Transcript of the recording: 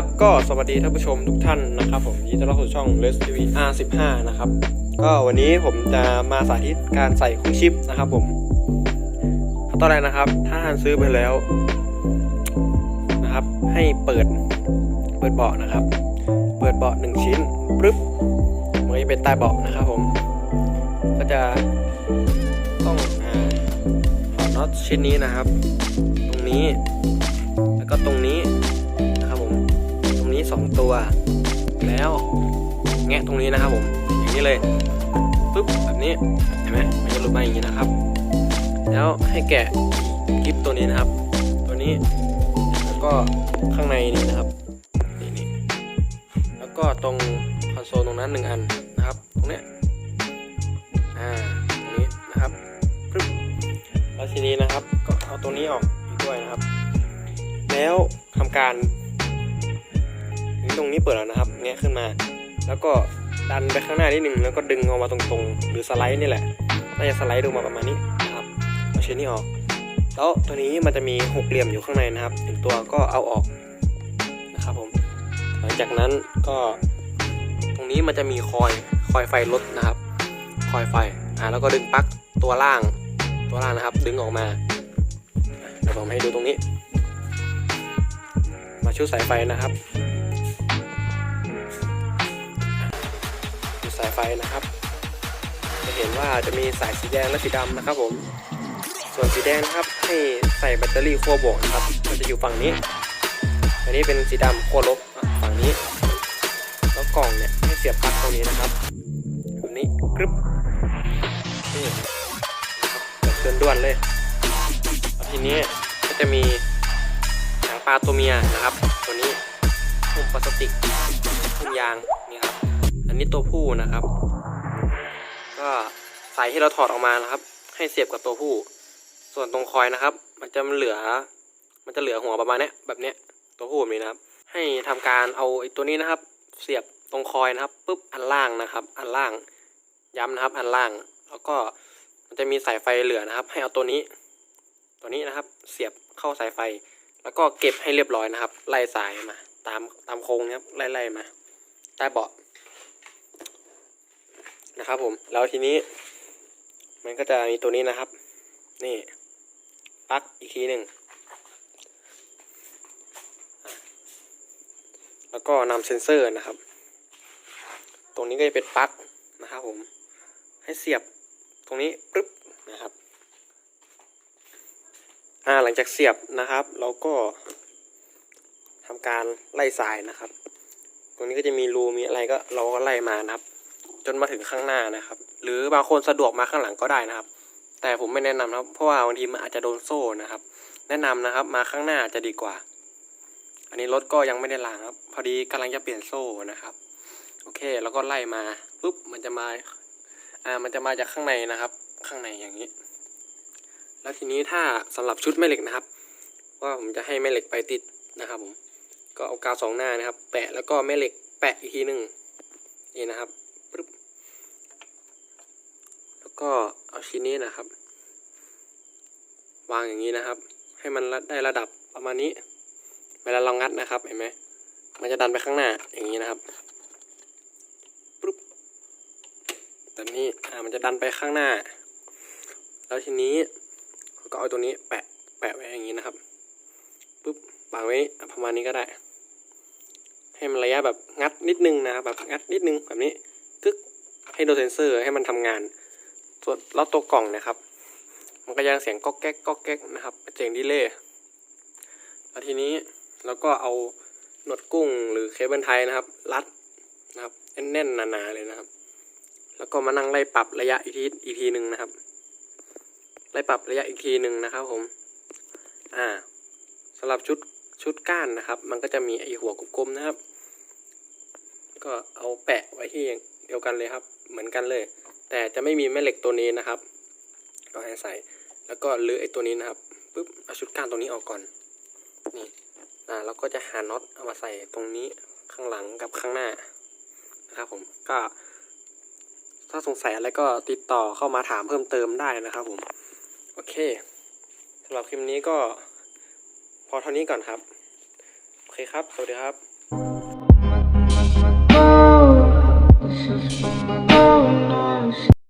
ครับก็สวัสดีท่านผู้ชมทุกท่านนะครับผมยินดีต้อนรับสู่ช่อง r e s TV R15 นะครับก็วันนี้ผมจะมาสาธิตการใส่คู่ชิปนะครับผมตอนแรกนะครับ ถ้าท่านซื้อไปแล้วนะครับ ให้เปิดเปิดเบาะนะครับ เปิดเบาะหนึ่งชิ้นปึ๊บมันก็จะเป็นใต้เบาะนะครับผม ก็จะต้องถอดน็อตชิ้นนี้นะครับ ตรงนี้ 2 ตัว แล้วแงะตรงนี้นะครับผมอย่างนี้เลยปุ๊บแบบนี้เห็นไหมมันจะหลุดมาอย่างนี้นะครับ แล้วให้แกะคลิปตัวนี้นะครับ ตัวนี้แล้วก็ข้างในนี่นะครับนี่นี่แล้วก็ตรงคอนโซลตรงนั้นหนึ่งอันนะครับ ตรงเนี้ยอ่าตรงนี้นะครับปึ๊บแล้วทีนี้นะครับก็เอาตัวนี้ออกอีกด้วยนะครับ แล้วทำการ ตรงนี้เปิดแล้วนะครับแงะขึ้นมา แล้วก็ดันไปข้างหน้านิดนึงแล้วก็ดึงออกมาตรงๆ หรือสไลด์นี่แหละน่าจะสไลด์ลงมาประมาณนี้นะครับเอาชิ้นนี้ออก แล้วตัวนี้มันจะมีหกเหลี่ยมอยู่ข้างในนะครับหนึ่งตัวก็เอาออกนะครับผมหลังจากนั้นก็ตรงนี้มันจะมีคอยคอยไฟลดนะครับ คอยไฟอ่าแล้วก็ดึงปลั๊กตัวล่างตัวล่างนะครับ ดึงออกมาเดี๋ยวผมให้ดูตรงนี้ มาชุดสายไฟนะครับ สายไฟนะครับ จะเห็นว่าจะมีสายสีแดงและสีดำนะครับผม ส่วนสีแดงนะครับให้ใส่แบตเตอรี่ขั้วบวกนะครับ มันจะอยู่ฝั่งนี้ อันนี้เป็นสีดำขั้วลบฝั่งนี้ แล้วกล่องเนี่ยให้เสียบปลั๊กตรงนี้นะครับแบบนี้กรึบนี่นะครับแบบด่วนๆเลยทีนี้ก็จะมีหางปลาตัวเมียนะครับ ตัวนี้หุ้มพลาสติกหุ้มยางนี่ครับ นี้ตัวผู้นะครับ ก็สายที่เราถอดออกมานะครับ ให้เสียบกับตัวผู้ ส่วนตรงคอยนะครับ มันจะเหลือ มันจะเหลือหัวประมาณนี้แบบเนี้ยตัวผู้แบบนี้นะครับ ให้ทำการเอาไอ้ตัวนี้นะครับ เสียบตรงคอยนะครับปุ๊บอันล่างนะครับ อันล่าง ย้ำนะครับ อันล่าง แล้วก็มันจะมีสายไฟเหลือนะครับ ให้เอาตัวนี้ ตัวนี้นะครับ เสียบเข้าสายไฟ แล้วก็เก็บให้เรียบร้อยนะครับ ไล่สายมา ตามตามโค้งนะครับไล่ไล่มาใต้เบาะ นะครับผมแล้วทีนี้ มันก็จะมีตัวนี้นะครับ นี่ปลั๊กอีกทีหนึ่งแล้วก็นำเซ็นเซอร์นะครับ ตรงนี้ก็จะเป็นปลั๊กนะครับผมให้เสียบตรงนี้ปึ๊บนะครับอ่าหลังจากเสียบนะครับ เราก็ทำการไล่สายนะครับ ตรงนี้ก็จะมีรูมีอะไรก็เราก็ไล่มานะครับ นมาถึงข้างหน้านะครับ หรือบางคนสะดวกมาข้างหลังก็ได้นะครับ แต่ผมไม่แนะนำนะครับ เพราะว่าบางทีมันอาจจะโดนโซ่นะครับ แนะนำนะครับ มาข้างหน้าจะดีกว่า อันนี้รถก็ยังไม่ได้ล้างครับ พอดีกำลังจะเปลี่ยนโซ่นะครับ โอเค แล้วก็ไล่มาปุ๊บมันจะมาอ่ามันจะมาจากข้างในนะครับ ข้างในอย่างนี้ แล้วทีนี้ถ้าสำหรับชุดแม่เหล็กนะครับ ว่าผมจะให้แม่เหล็กไปติดนะครับผมก็เอากาวสองหน้านะครับ แปะแล้วก็แม่เหล็กแปะอีกทีหนึ่งนี่นะครับ ก็เอาชิ้นนี้นะครับ วางอย่างนี้นะครับ ให้มันได้ระดับประมาณนี้ เวลาเรางัดนะครับ เห็นไหมมันจะดันไปข้างหน้าอย่างนี้นะครับปึ๊บแบบนี้อ่ามันจะดันไปข้างหน้า แล้วทีนี้ก็เอาตัวนี้แปะแปะไว้อย่างนี้นะครับปุ๊บวางไว้ประมาณนี้ก็ได้ ให้มันระยะแบบงัดนิดนึงนะครับแบบงัดนิดนึงแบบนี้กึกให้โดนเซนเซอร์ให้มันทำงาน ส่วนแล้วตัวกล่องนะครับ มันก็ยังเสียงก๊อกแก๊กก๊อกแก๊กนะครับเป็นเสียงดีเลย์แล้วทีนี้เราก็เอาหนวดกุ้งหรือเคเบิลไทยนะครับ รัดนะครับแน่นๆหนาๆเลยนะครับ แล้วก็มานั่งไล่ปรับระยะอีกทีอีกทีหนึ่งนะครับ ไล่ปรับระยะอีกทีหนึ่งนะครับผม อ่าสำหรับชุดชุดก้านนะครับ มันก็จะมีไอหัวกลมๆนะครับ ก็เอาแปะไว้ที่เดียวกันเลยครับ เหมือนกันเลย แต่จะไม่มีแม่เหล็กตัวนี้นะครับ ก็ให้ใส่ แล้วก็ลื้อไอ้ตัวนี้นะครับปุ๊บเอาชุดก้านตรงนี้ออกก่อน นี่อ่าแล้วก็จะหาน็อตเอามาใส่ตรงนี้ข้างหลังกับข้างหน้านะครับผม ก็ ถ้าสงสัยอะไรก็ติดต่อเข้ามาถามเพิ่มเติมได้นะครับผม โอเคสำหรับคลิปนี้ก็พอเท่านี้ก่อนครับ โอเคครับ สวัสดีครับ